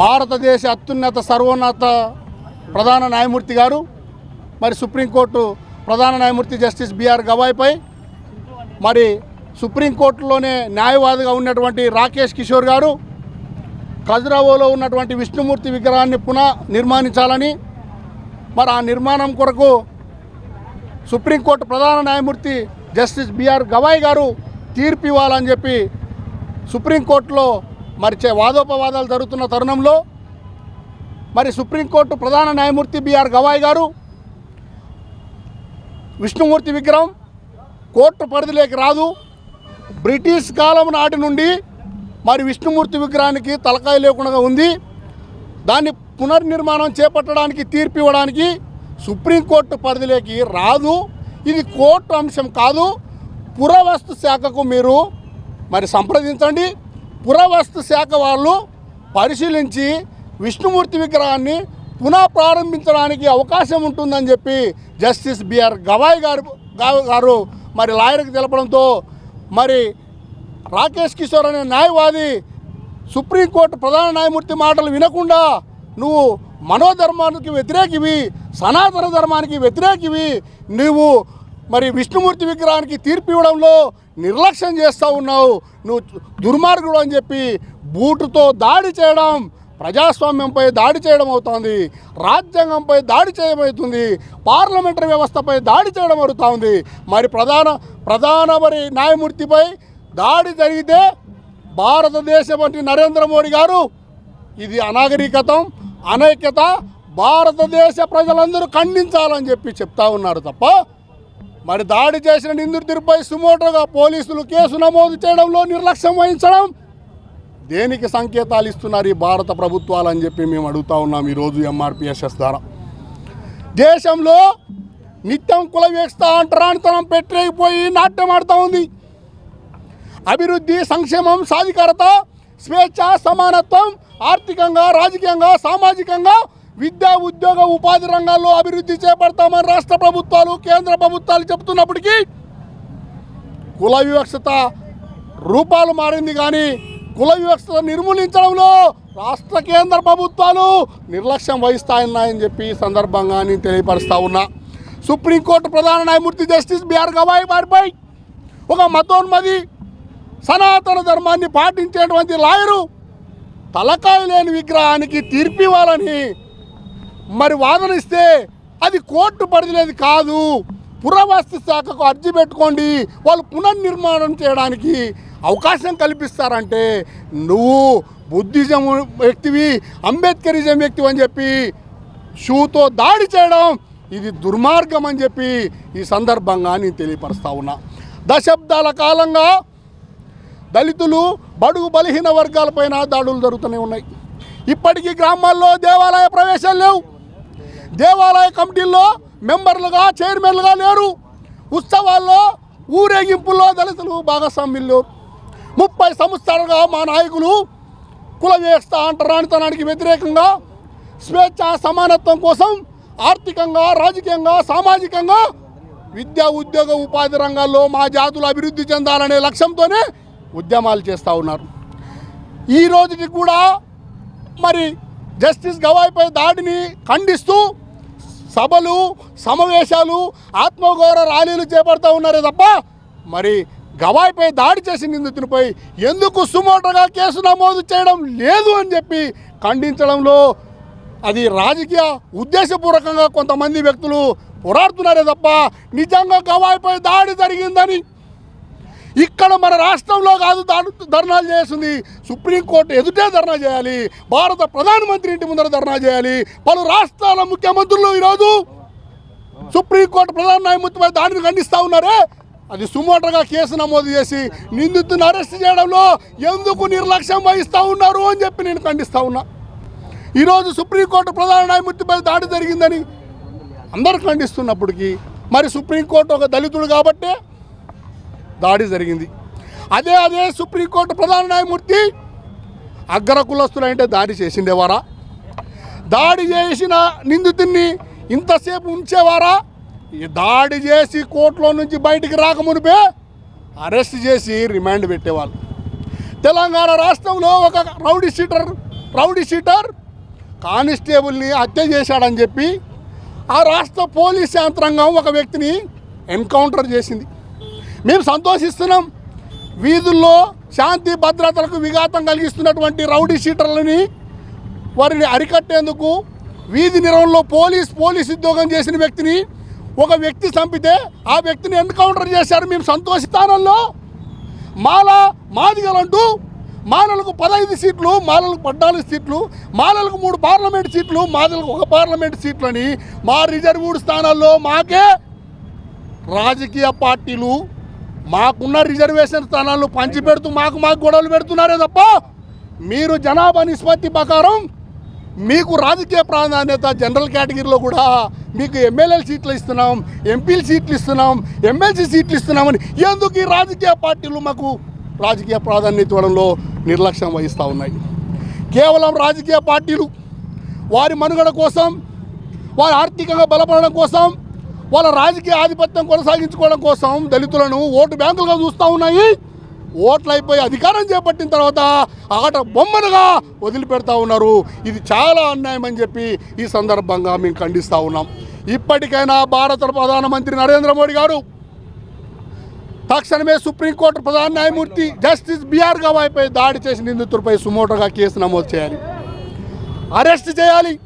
భారతదేశ అత్యున్నత సర్వోన్నత ప్రధాన న్యాయమూర్తి గారు మరి సుప్రీంకోర్టు ప్రధాన న్యాయమూర్తి జస్టిస్ బిఆర్ గవాయ్పై మరి సుప్రీంకోర్టులోనే న్యాయవాదిగా ఉన్నటువంటి రాకేష్ కిషోర్ గారు ఖజురావోలో ఉన్నటువంటి విష్ణుమూర్తి విగ్రహాన్ని పునః నిర్మాణించాలని మరి ఆ నిర్మాణం కొరకు సుప్రీంకోర్టు ప్రధాన న్యాయమూర్తి జస్టిస్ బిఆర్ గవాయ్ గారు తీర్పు ఇవ్వాలని చెప్పి సుప్రీంకోర్టులో మరి వాదోపవాదాలు జరుగుతున్న తరుణంలో మరి సుప్రీంకోర్టు ప్రధాన న్యాయమూర్తి బిఆర్ గవాయ్ గారు విష్ణుమూర్తి విగ్రహం కోర్టు పరిధిలోకి రాదు. బ్రిటిష్ కాలం నాటి నుండి మరి విష్ణుమూర్తి విగ్రహానికి తలకాయ లేకుండా ఉంది. దాన్ని పునర్నిర్మాణం చేపట్టడానికి తీర్పు ఇవ్వడానికి సుప్రీంకోర్టు పరిధిలోకి రాదు. ఇది కోర్టు అంశం కాదు. పురావస్తు శాఖకు మీరు మరి సంప్రదించండి. పురావస్తు శాఖ వాళ్ళు పరిశీలించి విష్ణుమూర్తి విగ్రహాన్ని పునః ప్రారంభించడానికి అవకాశం ఉంటుందని చెప్పి జస్టిస్ బిఆర్ గవాయ్ గారు గా- గారు మరి లాయర్కి తెలపడంతో మరి రాకేష్ కిషోర్ అనే న్యాయవాది సుప్రీంకోర్టు ప్రధాన న్యాయమూర్తి మాటలు వినకుండా నువ్వు మనోధర్మానికి వ్యతిరేకివి సనాతన ధర్మానికి వ్యతిరేకివి. నువ్వు మరి విష్ణుమూర్తి విగ్రహానికి తీర్పు ఇవ్వడంలో నిర్లక్ష్యం చేస్తూ ఉన్నావు. నువ్వు దుర్మార్గుడు అని చెప్పి బూటుతో దాడి చేయడం ప్రజాస్వామ్యంపై దాడి చేయడం అవుతోంది. రాజ్యాంగంపై దాడి చేయమవుతుంది పార్లమెంటరీ వ్యవస్థపై దాడి చేయడం అవుతుంది. మరి ప్రధాన ప్రధాన మరి న్యాయమూర్తిపై దాడి జరిగితే భారతదేశం వంటి నరేంద్ర మోడీ గారు ఇది అనాగరికతం అనైక్యత భారతదేశ ప్రజలందరూ ఖండించాలని చెప్పి చెప్తా ఉన్నారు తప్ప మరి దాడి చేసిన నిందితుడిపై సుమోటోగా పోలీసులు కేసు నమోదు చేయడంలో నిర్లక్ష్యం వహించడం దేనికి సంకేతాలు ఇస్తున్నారు ఈ భారత ప్రభుత్వాలు అని చెప్పి మేము అడుగుతా ఉన్నాం ఈరోజు ఎంఆర్పిఎస్ఎస్ ద్వారా. దేశంలో నిత్యం కుల వ్యవస్థ అంటరానితనం పెట్టలేకపోయి నాట్యం ఆడుతూ ఉంది. అభివృద్ధి సంక్షేమం సాధికారత స్వేచ్ఛ సమానత్వం ఆర్థికంగా రాజకీయంగా సామాజికంగా విద్యా ఉద్యోగ ఉపాధి రంగాల్లో అభివృద్ధి చేపడతామని రాష్ట్ర ప్రభుత్వాలు కేంద్ర ప్రభుత్వాలు చెబుతున్నప్పటికీ కుల వివక్షత రూపాలు మారింది కానీ కుల వివక్షత నిర్మూలించడంలో రాష్ట్ర కేంద్ర ప్రభుత్వాలు నిర్లక్ష్యం వహిస్తాయన్నాయని చెప్పి ఈ సందర్భంగా నేను తెలియపరుస్తా ఉన్నా. సుప్రీంకోర్టు ప్రధాన న్యాయమూర్తి జస్టిస్ బిఆర్ గవాయి వారిపై ఒక మతోన్మది సనాతన ధర్మాన్ని పాటించేటువంటి లాయరు తలకాయ లేని విగ్రహానికి తీర్పు ఇవ్వాలని మరి వాదన ఇస్తే అది కోర్టు పరిధిలేదు కాదు. పురావస్తు శాఖకు అర్జీ పెట్టుకోండి. వాళ్ళు పునర్నిర్మాణం చేయడానికి అవకాశం కల్పిస్తారంటే నువ్వు బుద్ధిజం వ్యక్తివి అంబేద్కరిజం వ్యక్తివి అని చెప్పి షూతో దాడి చేయడం ఇది దుర్మార్గం అని చెప్పి ఈ సందర్భంగా నేను తెలియపరుస్తా ఉన్నా. దశాబ్దాల కాలంగా దళితులు బడుగు బలహీన వర్గాలపైన దాడులు జరుగుతూనే ఉన్నాయి. ఇప్పటికీ గ్రామాల్లో దేవాలయ ప్రవేశాలు లేవు. దేవాలయ కమిటీల్లో మెంబర్లుగా చైర్మన్లుగా లేరు. ఉత్సవాల్లో ఊరేగింపుల్లో దళితులు భాగస్వామ్యులు ముప్పై సంవత్సరాలుగా మా నాయకులు కుల వ్యవస్థ అంటరానితనానికి వ్యతిరేకంగా స్వేచ్ఛ సమానత్వం కోసం ఆర్థికంగా రాజకీయంగా సామాజికంగా విద్యా ఉద్యోగ ఉపాధి రంగాల్లో మా జాతులు అభివృద్ధి చెందాలనే లక్ష్యంతోనే ఉద్యమాలు చేస్తూ ఉన్నారు. ఈ రోజుకి కూడా మరి జస్టిస్ గవాయిపై దాడిని ఖండిస్తూ సభలు సమావేశాలు ఆత్మగౌరవ ర్యాలీలు చేపడతా ఉన్నారే తప్ప మరి గవాయిపై దాడి చేసిన నిందితునిపై ఎందుకు సుమోటగా కేసు నమోదు చేయడం లేదు అని చెప్పి ఖండించడంలో అది రాజకీయ ఉద్దేశపూర్వకంగా కొంతమంది వ్యక్తులు పోరాడుతున్నారే తప్ప నిజంగా గవాయిపై దాడి జరిగిందని ఇక్కడ మన రాష్ట్రంలో కాదు ధర్నాలు చేస్తుంది. సుప్రీంకోర్టు ఎదుటే ధర్నా చేయాలి. భారత ప్రధానమంత్రి ఇంటి ముందర ధర్నా చేయాలి. పలు రాష్ట్రాల ముఖ్యమంత్రులు ఈరోజు సుప్రీంకోర్టు ప్రధాన న్యాయమూర్తిపై దాడిని ఖండిస్తూ ఉన్నారే. అది సుమోటగా కేసు నమోదు చేసి నిందితుని అరెస్ట్ చేయడంలో ఎందుకు నిర్లక్ష్యం వహిస్తూ ఉన్నారు అని చెప్పి నేను ఖండిస్తూ ఉన్నా. ఈరోజు సుప్రీంకోర్టు ప్రధాన న్యాయమూర్తిపై దాడి జరిగిందని అందరు ఖండిస్తున్నప్పటికీ మరి సుప్రీంకోర్టు ఒక దళితుడు కాబట్టే దాడి జరిగింది. అదే అదే సుప్రీంకోర్టు ప్రధాన న్యాయమూర్తి అగ్ర కులస్తులంటే దాడి చేసిండేవారా? దాడి చేసిన నిందితుడిని ఇంతసేపు ఉంచేవారా? దాడి చేసి కోర్టులో నుంచి బయటికి రాకమునిపే అరెస్ట్ చేసి రిమాండ్ పెట్టేవాళ్ళు. తెలంగాణ రాష్ట్రంలో ఒక రౌడీ షీటర్ రౌడీ షీటర్ కానిస్టేబుల్ని హత్య చేశాడని చెప్పి ఆ రాష్ట్ర పోలీస్ యంత్రాంగం ఒక వ్యక్తిని ఎన్కౌంటర్ చేసింది. మేము సంతోషిస్తున్నాం. వీధుల్లో శాంతి భద్రతలకు విఘాతం కలిగిస్తున్నటువంటి రౌడీ షీటర్లని వారిని అరికట్టేందుకు వీధి నిర్వహణలో పోలీస్ పోలీస్ ఉద్యోగం చేసిన వ్యక్తిని ఒక వ్యక్తి చంపితే ఆ వ్యక్తిని ఎన్కౌంటర్ చేశారు. మేము సంతోషితానంలో మాల మాదిగలంటూ మాలలకు పదహైదు సీట్లు మాలలకు పద్నాలుగు సీట్లు మాలలకు మూడు పార్లమెంట్ సీట్లు మాదలకు ఒక పార్లమెంట్ సీట్లని మా రిజర్వ్డ్ స్థానాల్లో మాకే రాజకీయ పార్టీలు మాకున్న రిజర్వేషన్ స్థానాలను పంచిపెడుతూ మాకు మాకు గొడవలు పెడుతున్నారే తప్ప మీరు జనాభా నిష్పత్తి ప్రకారం మీకు రాజకీయ ప్రాధాన్యత జనరల్ కేటగిరీలో కూడా మీకు ఎమ్మెల్యే సీట్లు ఇస్తున్నాం ఎంపీల సీట్లు ఇస్తున్నాం ఎమ్మెల్సీ సీట్లు ఇస్తున్నామని ఎందుకు ఈ రాజకీయ పార్టీలు మాకు రాజకీయ ప్రాధాన్యత ఇవ్వడంలో నిర్లక్ష్యం వహిస్తూ ఉన్నాయి? కేవలం రాజకీయ పార్టీలు వారి మనుగడ కోసం వారి ఆర్థికంగా బలపడడం కోసం వాళ్ళ రాజకీయ ఆధిపత్యం కొనసాగించుకోవడం కోసం దళితులను ఓటు బ్యాంకులుగా చూస్తూ ఉన్నాయి. ఓట్లు అయిపోయి అధికారం చేపట్టిన తర్వాత ఆట బొమ్మనుగా వదిలిపెడతా ఉన్నారు. ఇది చాలా అన్యాయం అని చెప్పి ఈ సందర్భంగా మేము ఖండిస్తూ ఉన్నాం. ఇప్పటికైనా భారత ప్రధానమంత్రి నరేంద్ర మోడీ గారు తక్షణమే సుప్రీంకోర్టు ప్రధాన న్యాయమూర్తి జస్టిస్ బిఆర్ గవాయిపై దాడి చేసిన నిందితుడిపై సుమోటోగా కేసు నమోదు చేయాలి. అరెస్ట్ చేయాలి.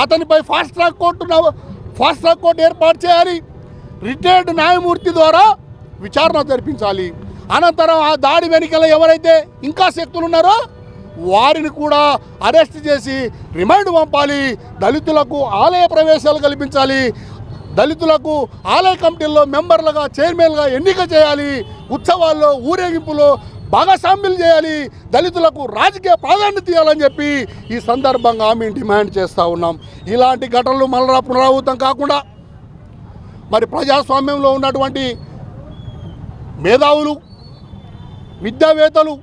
అతనిపై ఫాస్ట్ ట్రాక్ కోర్టు నవ- ఫాస్ట్ ట్రాక్ కోర్టు ఏర్పాటు చేయాలి. రిటైర్డ్ న్యాయమూర్తి ద్వారా విచారణ జరిపించాలి. అనంతరం ఆ దాడి వెనుకల ఎవరైతే ఇంకా శక్తులు ఉన్నారో వారిని కూడా అరెస్ట్ చేసి రిమైండ్ పంపాలి. దళితులకు ఆలయ ప్రవేశాలు కల్పించాలి. దళితులకు ఆలయ కమిటీల్లో మెంబర్లుగా చైర్మన్గా ఎన్నిక చేయాలి. ఉత్సవాల్లో ఊరేగింపులో భాగస్వామ్యం చేయాలి. దళితులకు రాజకీయ ప్రాధాన్యత ఇవ్వాలని చెప్పి ఈ సందర్భంగా మేము డిమాండ్ చేస్తూ ఉన్నాం. ఇలాంటి ఘటనలు మళ్ళా పునరావృతం కాకుండా మరి ప్రజాస్వామ్యంలో ఉన్నటువంటి మేధావులు విద్యావేత్తలు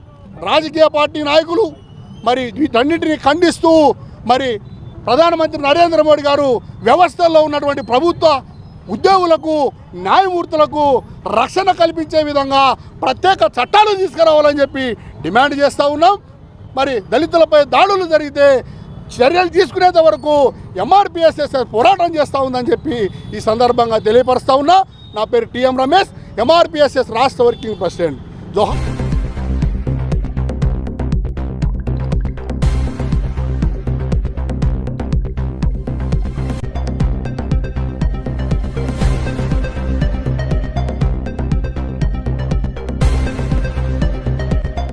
రాజకీయ పార్టీ నాయకులు మరి వీటన్నింటినీ ఖండిస్తూ మరి ప్రధానమంత్రి నరేంద్ర మోడీ గారు వ్యవస్థల్లో ఉన్నటువంటి ప్రభుత్వ ఉద్యోగులకు న్యాయమూర్తులకు రక్షణ కల్పించే విధంగా ప్రత్యేక చట్టాలు తీసుకురావాలని చెప్పి డిమాండ్ చేస్తూ ఉన్నాం. మరి దళితులపై దాడులు జరిగితే చర్యలు తీసుకునేంత వరకు ఎంఆర్పిఎస్ఎస్ పోరాటం చేస్తూ ఉందని చెప్పి ఈ సందర్భంగా తెలియపరుస్తూ ఉన్నా. నా పేరు టిఎం రమేష్ ఎంఆర్పిఎస్ఎస్ రాష్ట్ర వర్కింగ్ ప్రెసిడెంట్ జోహర్.